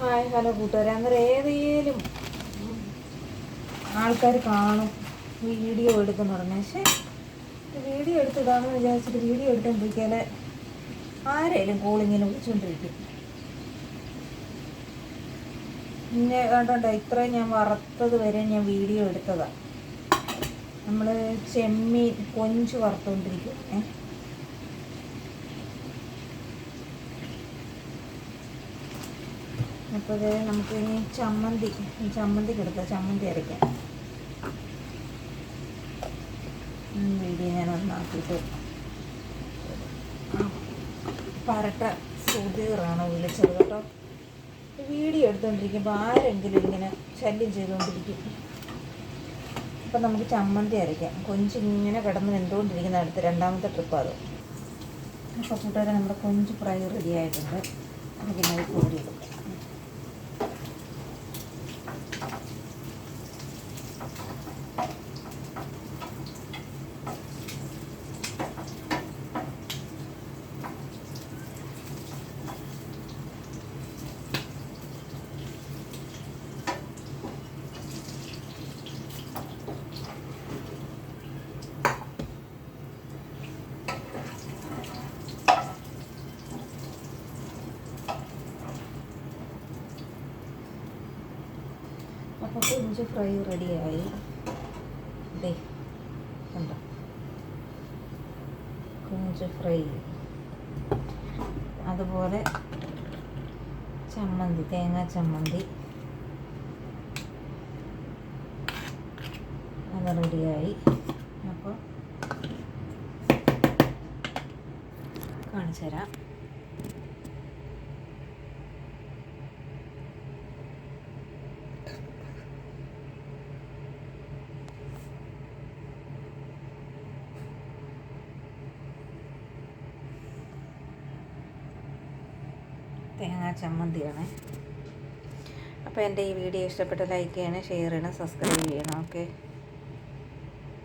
Hi hello കൂട്ടുകാരെ. അന്നേരം ഏതേലും ആൾക്കാർ കാണും വീഡിയോ എടുക്കുന്ന പറഞ്ഞേ. പക്ഷേ വീഡിയോ എടുത്തിടാമെന്ന് വിചാരിച്ചിട്ട് വീഡിയോ എടുത്തോണ്ടിരിക്കാൽ ആരെയും കോളിങ്ങനെ വിളിച്ചുകൊണ്ടിരിക്കും പിന്നെ കണ്ടോണ്ട ഇത്രയും ഞാൻ വറുത്തത് വരെ ഞാൻ വീഡിയോ എടുത്തതാണ് നമ്മൾ ചെമ്മീൻ കൊഞ്ച് വറുത്തുകൊണ്ടിരിക്കും ഏ? അപ്പോൾ ഇത് നമുക്ക് ഇനി ചമ്മന്തി ചമ്മന്തി എടുക്കാം ചമ്മന്തി അരയ്ക്കാം. വീഡിയോ ഞാൻ ഒന്നാക്കിയിട്ട് പരട്ട സുധീറാണ് വിളിച്ചത് കേട്ടോ. വീഡിയോ എടുത്തുകൊണ്ടിരിക്കുമ്പോൾ ആരെങ്കിലും ഇങ്ങനെ ശല്യം ചെയ്തുകൊണ്ടിരിക്കും അപ്പം നമുക്ക് ചമ്മന്തി അരയ്ക്കാം. കൊഞ്ചിങ്ങനെ കിടന്ന് വെന്തുകൊണ്ടിരിക്കുന്ന അടുത്ത് രണ്ടാമത്തെ ട്രിപ്പ് അത്. അപ്പോൾ കൂട്ടുകാരെ നമ്മുടെ കൊഞ്ച് ഫ്രൈ റെഡി ആയിട്ടുണ്ട്. നമുക്കിനി അത് കോരി എടുക്കാം. അപ്പോൾ ഇഞ്ച് ഫ്രൈ റെഡിയായി ദേ കണ്ടോ? കുഞ്ച് ഫ്രൈ അതുപോലെ ചമ്മന്തി തേങ്ങ ചമ്മന്തി. അത് റെഡിയായി അപ്പോൾ കാണിച്ചു തരാം തേങ്ങാ ചമ്മന്തിയാണ്. അപ്പോൾ എന്റെ ഈ വീഡിയോ ഇഷ്ടപ്പെട്ട ലൈക്ക് ചെയ്യണം ഷെയർ ചെയ്യണം സബ്സ്ക്രൈബ് ചെയ്യണം ഓക്കെ